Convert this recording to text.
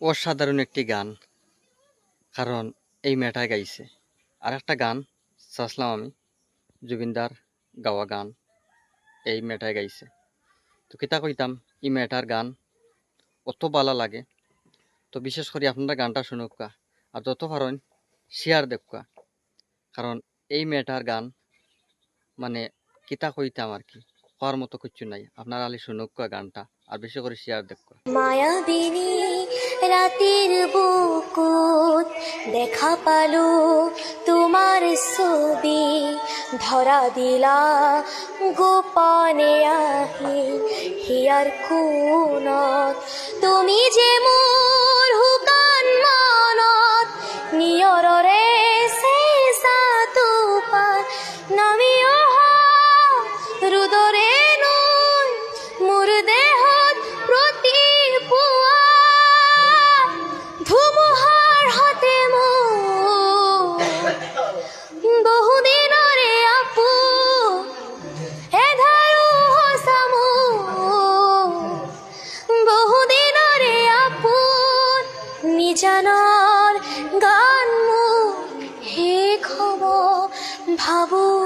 অসাধারণ একটি গান, কারণ এই মেয়েটাই গাইছে। আর একটা গান, চাচ্লাম আমি, জুবিনদার গাওয়া গান, এই মেয়েটাই গাইছে। তো কিতা কইতাম, এই মেয়েটার গান অত ভালো লাগে। তো বিশেষ করে আপনারা গানটা শুনুকা আর যত পারেন শেয়ার দেখুকা কারণ এই মেয়েটার গান মানে কিতা কইতাম আর কি হওয়ার মতো কিছু নাই। আপনারা আলি শুনুকা গানটা, আর বেশি করে শেয়ার দেখুকা মায়াবিনী রাতের বুকুত দেখা পালো তোমার ছবি। ধরা দিলা গোপনে আহি হিয়ার কোনত তুমি যে মোৰ নিজানৰ গান মোৰ হে হ'ব ভাবোঁ